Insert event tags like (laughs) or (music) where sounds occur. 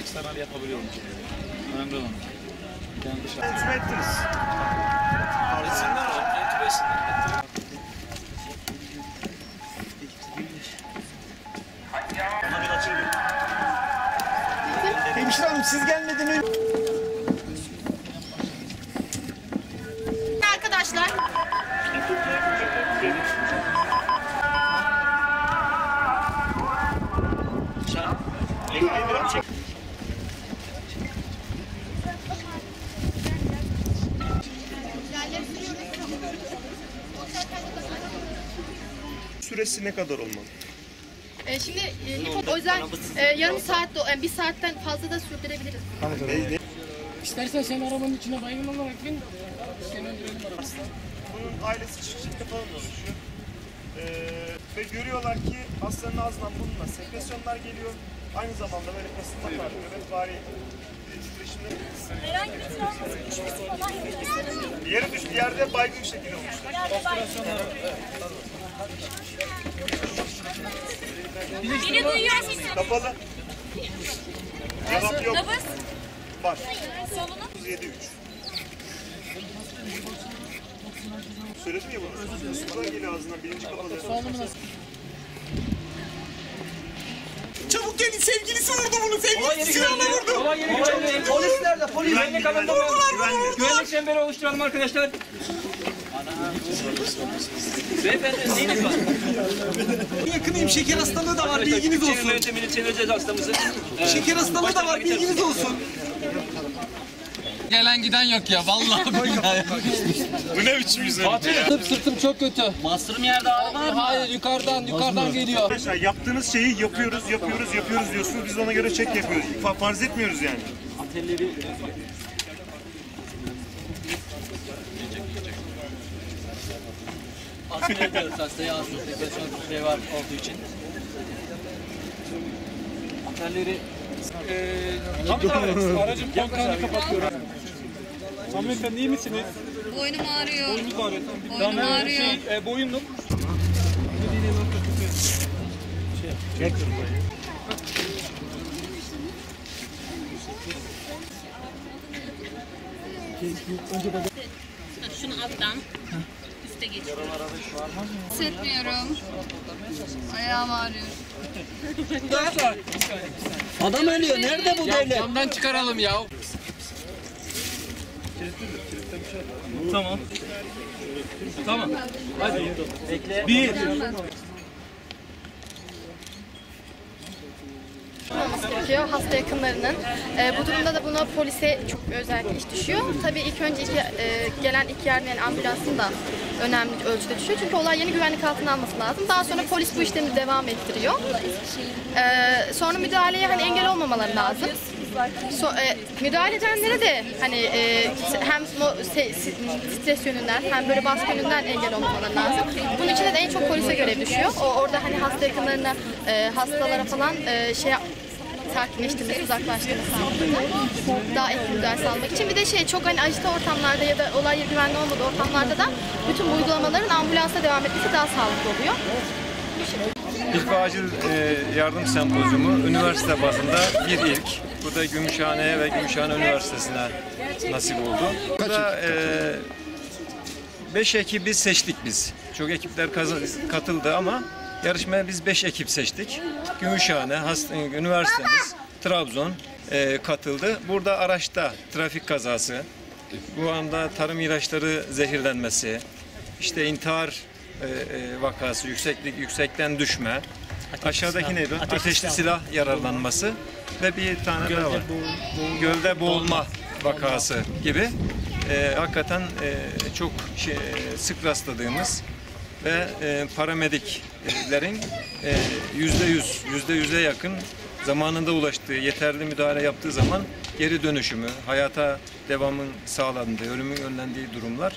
eksternal yapabiliyorum. Önemli olan. Yani dışarı. Entübe ettiniz. Etsinler o. Entübe etsinler. Ona bir açılın. Hemşire hanım siz gelmeden Süresi ne kadar olmalı? e, şimdi e, o yüzden e, yarım saat de yani bir saatten fazla da sürdürebiliriz. Ne, ne? İstersen sen arabanın içine baygın olarak bin. Seni öldürelim arabada. Bunun ailesi çiftlikte falan oluşuyor. Ee, ve görüyorlar ki hastanın ağzından burnuna sekresyonlar geliyor. Aynı zamanda böyle kasılma var. Evet bari Herhangi bir travması, düşmesi falan yok. Yere düştü yerde baygın bir şekilde olmuşlar. Beni duyuyor musun? Kapalı. Cevap yok. Nabız, Var. solunum. 37 Söyledim ya bunu. Sular geliyor ağzından birinci kapalı. Çabuk gelin sevgilisi vurdu bunu sevgilisi silahla vurdu. Olay yeri güvenli. Polisler de polis. Güvenlik alanında Güvenli. güvenlik çemberi oluşturalım arkadaşlar. Beyefendi neyiniz var? Yakınıyım şeker hastalığı da var bilginiz Çevir olsun. yöntemini çevireceğiz hastamızı. Şeker hastalığı da var bilginiz olsun. Gelen giden yok ya vallahi billahi. (laughs) Bu ne biçim yüzü? Sırtım sırtım çok kötü. Bastırım yerde ağrı var mı? Hayır yukarıdan yukarıdan geliyor. Arkadaşlar yaptığınız şeyi yapıyoruz, yapıyoruz, yapıyoruz diyorsunuz. Biz ona göre çek yapıyoruz. Fa- farz etmiyoruz yani. Aslında yapıyoruz hastaya aslında depresyon şey var olduğu için. Antenleri Tam da aracın kontağını kapatıyorum. Hanımefendi iyi misiniz? Boynum ağrıyor. Boynunuz ağrıyor. Tamam. Boynum Tamam, ağrıyor. Şey, e, boyunluk. Şunu alttan. Üste geç. Hissetmiyorum. Ayağım ağrıyor. Adam ölüyor. Nerede bu devlet? Camdan çıkaralım ya. tamam. Tamam. Hadi. Bekle. Bir. Olması gerekiyor hasta yakınlarının. E, bu durumda da buna polise çok özellikle iş düşüyor. Tabii ilk önce iki, e, gelen iki yardım yani ambulansın da önemli ölçüde düşüyor. Çünkü olay yeni güvenlik altına alması lazım. Daha sonra polis bu işlemi devam ettiriyor. E, sonra müdahaleye hani engel olmamaları lazım. So, e, müdahale edenlere de hani e, hem se- stres yönünden hem böyle baskı yönünden engel olmamaları lazım. Bunun için de en çok polise görev düşüyor. O orada hani hasta yakınlarına, e, hastalara falan e, şey sakinleştirmek, uzaklaştırmak sağlamak daha etkili müdahale sağlamak için. Bir de şey çok hani acite ortamlarda ya da olay yeri güvenli olmadığı ortamlarda da bütün bu uygulamaların ambulansa devam etmesi daha sağlıklı oluyor. İlk ve acil e, yardım sempozyumu üniversite bazında bir ilk. Bu da Gümüşhane ve Gümüşhane Üniversitesi'ne nasip oldu. Burada e, beş ekibi seçtik biz. Çok ekipler katıldı ama yarışmaya biz beş ekip seçtik. Gümüşhane, hast- e, üniversitemiz, Trabzon e, katıldı. Burada araçta trafik kazası, bu anda tarım ilaçları zehirlenmesi, işte intihar e, e, vakası, yükseklik yüksekten düşme, aşağıdaki neydi? Ateşli silah yararlanması ve bir tane daha var. Gölde boğulma vakası gibi. E, hakikaten e, çok şey, sık rastladığımız ve e, paramediklerin e, yüzde yüz, yüzde yüze yakın zamanında ulaştığı, yeterli müdahale yaptığı zaman geri dönüşümü, hayata devamın sağlandığı, ölümün önlendiği durumlar